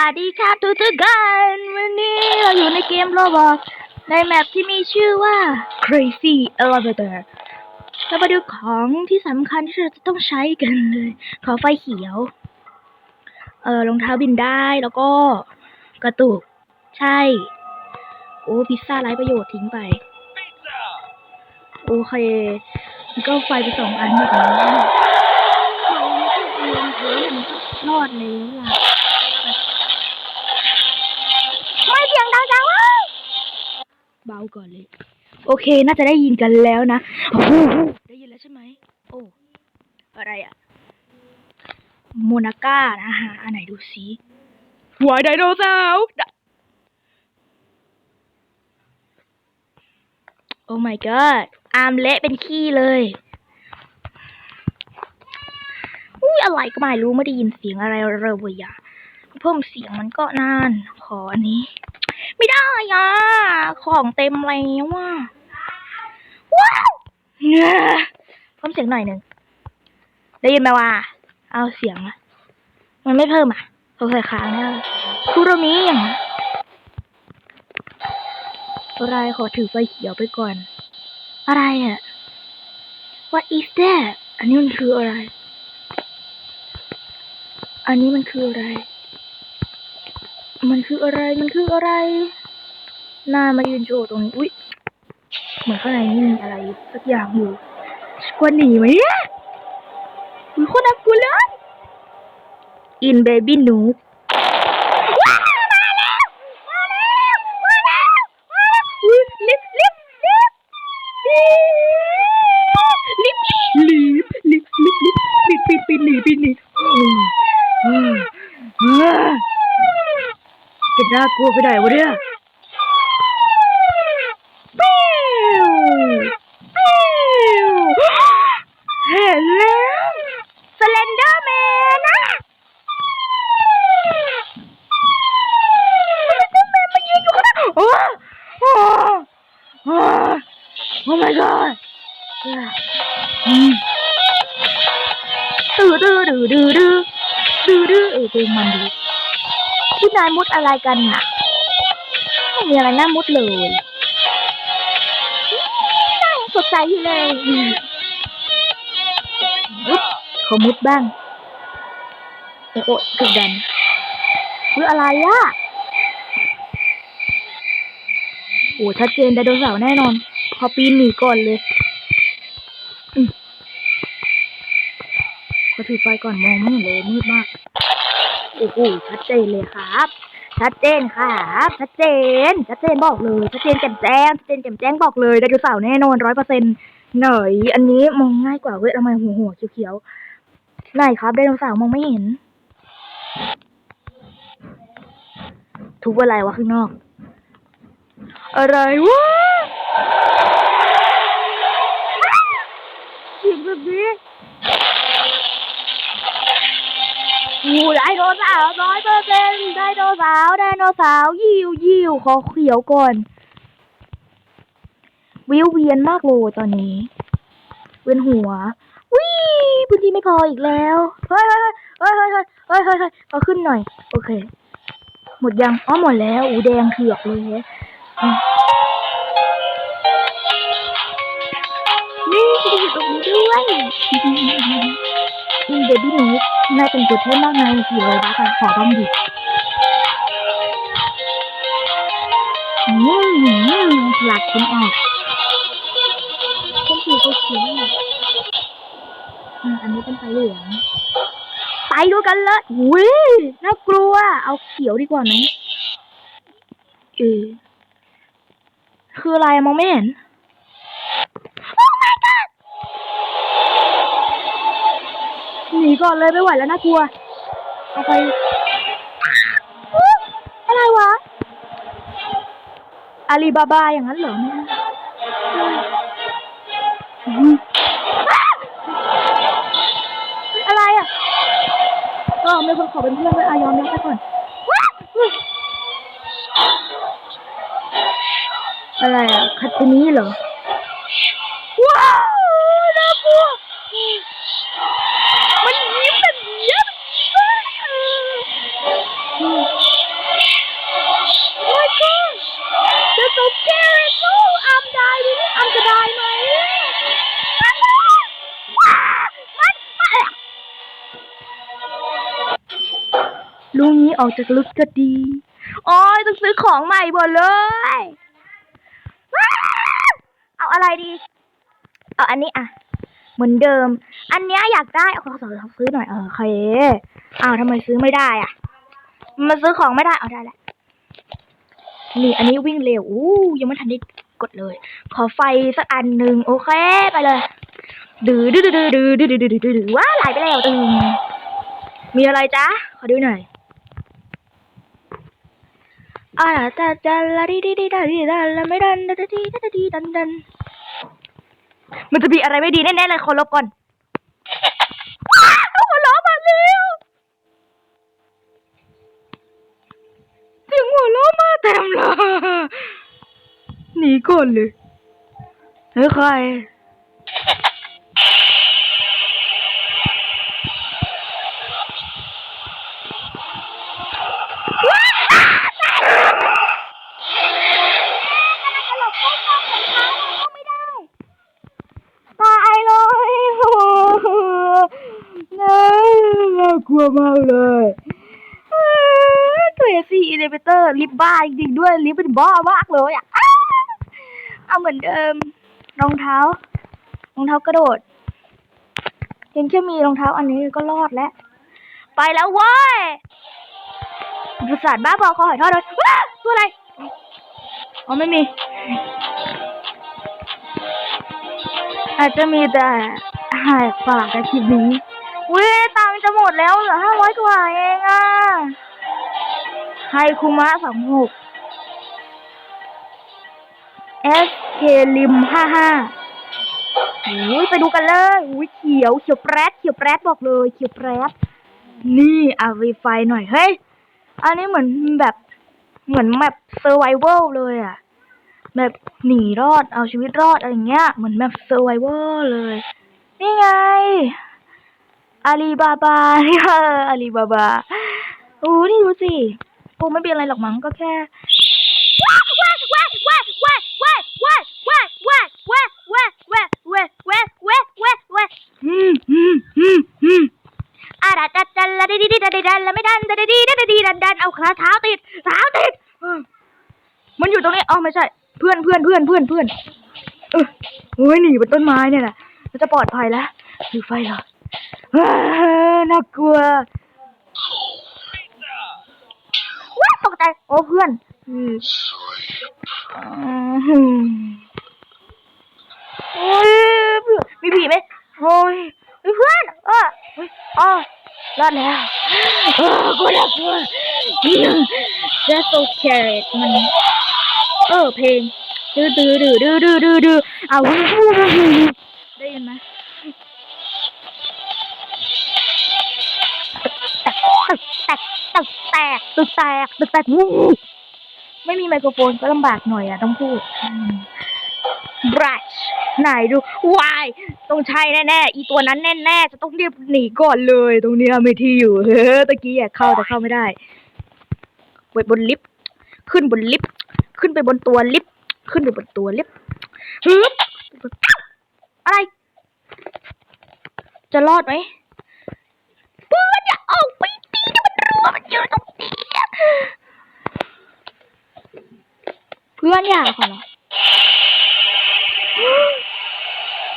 วัสดีครับทุกทุกคนวันนี้เราอยู่ในเกมโรบอกในแมปที่มีชื่อว่า Crazy Elevator เรามาดูของที่สำคัญที่เราจะต้องใช้กันเลย ขอไฟเขียว เออรองเท้าบินได้แล้วก็กระตุก ใช่ โอ้พิซซ่าไร้ประโยชน์ทิ้งไป โอเคก็ไฟไปสองอันแบบนี้รอดแล้วล่ะ ก่อนเลย โอเค น่าจะได้ยินกันแล้วนะโอ้โหได้ยินแล้วใช่ไหมโอ้อะไรอะโมนาก้านะฮะอันไหนดูสิหัวไดโนเสาร์ดะโอ้ my god อามเละเป็นขี้เลยอุ้ยอะไรก็ไม่รู้ไม่ได้ยินเสียงอะไรเลยอะเพิ่มเสียงมันก็นาน ขออันนี้ ไม่ได้อะ ของเต็มแล้วว่ะว้าวเนี่ยเพิ่มเสียงหน่อยหนึ่งได้ยินไหมว่า เอาเสียงอะมันไม่เพิ่มอะสงสัยค้างแน่เลยคูโรมิอย่างอะไรขอถือไฟเขียวไปก่อน อะไรอะ What is that อันนี้มันคืออะไร อันนี้มันคืออะไร มันคืออะไร มันคืออะไรหน้ามายืนโชว์ตรงนี้ อุ้ยเหมือนข้างในนี่มีอะไรสักอย่างอยู่ควรหนีไหมเนี่ยอุ๊ยโคนน่ากลัวเลย อินเบบี้นู น่ากลัวไปไหนวะเนี่ยเห็นแล้วสเลนเดอร์แมนนะสเลนเดอร์แมนมายืนอยู่ข้างหน้าโอ้โอ้โอ้โอ้ my god อืมตื้อตื้อดื้อดื้อดื้อดื้อดื้อเออเพลงมันดี พี่นายมุดอะไรกันน่ะ ไม่มีอะไรน่ามุดเลยน่าสดใสอยู่เลยมุดเขามุดบ้างโอ้โอ้ถูกดันคืออะไรอะโอ้ชัดเจนไดโนเสาร์แน่นอน พอปีนหนีก่อนเลยอืมขอถือไฟก่อนมองไม่เห็นเลยมืดมาก โอ้โหชัดเจนเลยครับ ชัดเจนครับชัดเจน ชัดเจนบอกเลยชัดเจนแจ่มแจ้งชัดเจนแจ่มแจ้งบอกเลยไดโนเสาร์แน่นอนร้อยเปอร์เซ็นต์หน่อยอันนี้มองง่ายกว่าเว้ยทำไมหัวหัวเขียวๆไหนครับไดโนเสาร์มองไม่เห็น ทุบอะไรวะข้างนอก อะไรวะเสียงแบบนี้ งูไดโนเสาร์ร้อยเปอร์เซ็นไดโนเสาร์ไดโนเสาร์ยิวยิวขอเขียวก่อน วิวเวียนมากเลยตอนนี้ เวียนหัววิ่งพื้นที่ไม่พออีกแล้วเฮ้ยเฮ้ยเฮ้ยเฮ้ยเฮ้ยเฮ้ยเอาขึ้นหน่อย โอเค หมดยังอ๋อหมดแล้วอูแดงเถือกเลยนี่ตรงนี้ด้วย เบบี้หนูนายเป็นตัวเท่มากนายกี่ร้อยบาทค่ะขอบ้างดิอืมผลักคุณออกเป็นสีเขียวอ่าอันนี้เป็นไฟเหลืองไปดูกันเลยอุ้ยน่ากลัว เอาเขียวดีกว่าไหมเออคืออะไรมองไม่เห็น นีก่อนเลยไม่ไหวแล้วน่ากลัวเอาไปออะไรวะอาลีบาบาอย่างนั้นเหรอเนี่ยอะไรอะ ก็ไม่คนขอเป็นเพื่อนด้วยอายอมรับไปก่อน อะไรอะคัตตินี้เหรอ ออกจากลึกก็ดี โอ้ยต้องซื้อของใหม่หมดเลย เอาอะไรดี เอาอันนี้อะ เหมือนเดิม อันเนี้ยอยากได้ เอาขอสอซื้อหน่อย เออโอเคอ้าทำไมซื้อไม่ได้อะ มันซื้อของไม่ได้ เอาได้แหละ นี่อันนี้วิ่งเร็ว อู้ยังไม่ทันได้กดเลย ขอไฟสักอันหนึ่งโอเคไปเลย ดื้อดื้อดื้อดื้อดื้อดื้อดื้อดื้อดื้อว้าไหลไปแล้วตึงมีอะไรจ๊ะ ขอดูหน่อย อ่าจะจะละดีดีดีดาดีดาละไม่ดันดาดีดาดีดันดันมันจะมีอะไรไม่ดีแน่ๆเลยขอลบก่อนว้าวหัวเราะมาเร็วเสียงหัวเราะมาเต็มเลยหนีก่อนเลยเฮ้ยใคร น่ากลัวมากเลยตัวเอซีอิเลเวเตอร์ลิฟต์บ้าจริงด้วยลิฟต์เป็นบ้ามากเลยอะเอาเหมือนเดิมรองเท้ารองเท้ากระโดดเพียงแค่มีรองเท้าอันนี้ก็รอดแล้ว ไปแล้วเว้ยประสาทบ้าบอคอหอยทอดเลยว้าตัวอะไรอ๋อไม่มี อาจจะมีแต่หายปากในคลิปนี้ เว้ยตังจะหมดแล้วเหลือห้าร้อยกว่าเองอะไฮคุมะสามหก SK ลิมห้าห้าอุ้ยไปดูกันเลยอุ้ยเขียวเขียวแปรดเขียวแปรดบอกเลย เขียวแปรดนี่อะวีไฟหน่อยเฮ้ยอันนี้เหมือนแบบเหมือนแบบเซอร์ไวเวลเลยอะแบบหนีรอดเอาชีวิตรอดอะไรเงี้ยเหมือนแบบเซอร์ไวเวอร์เลย นี่ไง อาลีบาบาค่ะอาลีบาบาโอ้นี่ดูสิปูไม่เป็นอะไรหรอกมั้งก็แค่อาดัดดัดดันละดีดีดันดดันละไม่ดันดันดีดันดีดันดันเอาขาเท้าติดเท้าติดมันอยู่ตรงนี้อ๋อไม่ใช่ เพื่อนเพื่อนเพื่อนเพื่อนเพื่อนเออโอ้ยหนีบนต้นไม้เนี่ยแะจะปลอดภัยแล้วหรือไฟเหรอ น่ากลัวว้าตกใจ โอ้เพื่อนอืมอืมโอ้ยมีผีไหมโอ้ยเฮ้ยเพื่อนเอออ๋อรอดแล้วกูน่ากลัว That's okay มัน เออเพลงดื้อดื้อดื้อดื้อดื้อดื้อดื้อเอาวู้วู้วู้ กตึกแตกตึกแตกวูไม่มีไมโครโฟนก็ลำบากหน่อยอะต้องพูดบรัชไหนดูวายต้องใช่แน่ๆอีตัวนั้นแน่ๆจะต้องเรียบหนีก่อนเลย ตรงนี้ไม่ที่อยู่เฮ้อตะกี้อยากเข้าแต่เข้าไม่ได้ไปบนลิฟต์ขึ้นบนลิฟต์ขึ้นไปบนตัวลิฟต์ขึ้นไปบนตัวลิฟต์ฮึบอะไร จะรอดไหม เพื่อนอย่าขอร้อง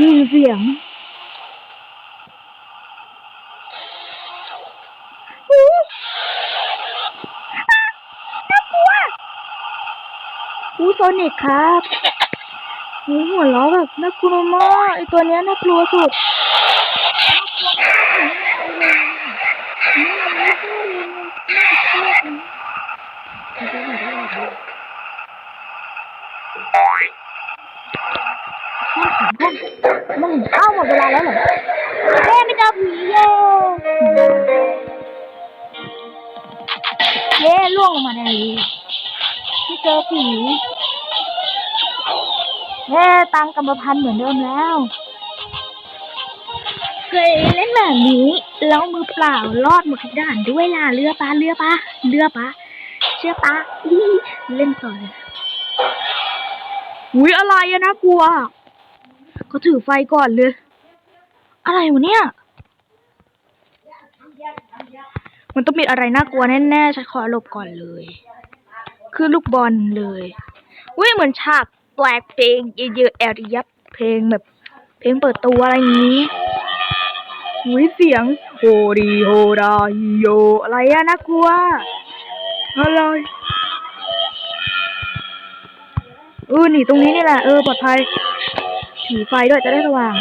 มีเสียงน่ากลัวอู้โซนิกครับหูหัวเราะแบบน่ากลัวมากไอตัวเนี้ยน่ากลัวสุดมั นเอ้าหมดเวลาแล้วเหรอเย้ไม่เจอผีเย้เย้ล่วงลงมาในนี้ไม่เจอผีเฮ้ตังกรรมพันธ์เหมือนเดิมแล้ว เคยเล่นแบบนี้แล้วมือเปล่ารอดหมดทุกด่านด้วยล่ะเรือปะเรือปะเรือปะเชื่อปะเล่นต่อเลย อุ้ยอะไรอะน่ากลัวเขาถือไฟก่อนเลย อะไรวะเนี่ย มันต้องมีอะไรน่ากลัวแน่ๆฉันขอหลบก่อนเลย คือลูกบอลเลยอุ้ยเหมือนฉากแปลกเพลงเยอะๆแอริยับเพลงแบบ เพลงเปิดตัวอะไรอย่างนี้อุ้ยเสียงโฮดีโฮดาฮิโยอะไรอะน่ากลัวอะไร เออหนีตรงนี้นี่แหละ เออปลอดภัยถือไฟด้วยจะได้สว่าง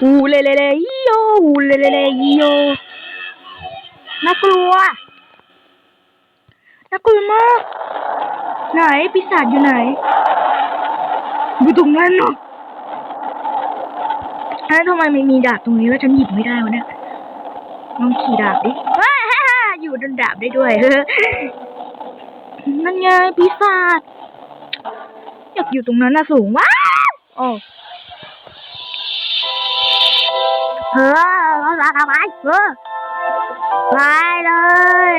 ฮูเลเลเลฮิโยฮูเลเลเลฮิโยน่ากลัวน่ากลัวมาก ไหนปีศาจอยู่ไหนอยู่ตรงนั้นเนาะแล้วทำไมไม่มีดาบตรงนี้แล้วฉันหยิบไม่ได้วะเนี่ยลองขี่ดาบดิว้าอยู่บนดาบได้ด้วยนั่นไงปีศาจ อยากอยู่ตรงนั้นน่ะสูงว้าวโอ้เฮ้อเราทำไมเฮ้อไปเลย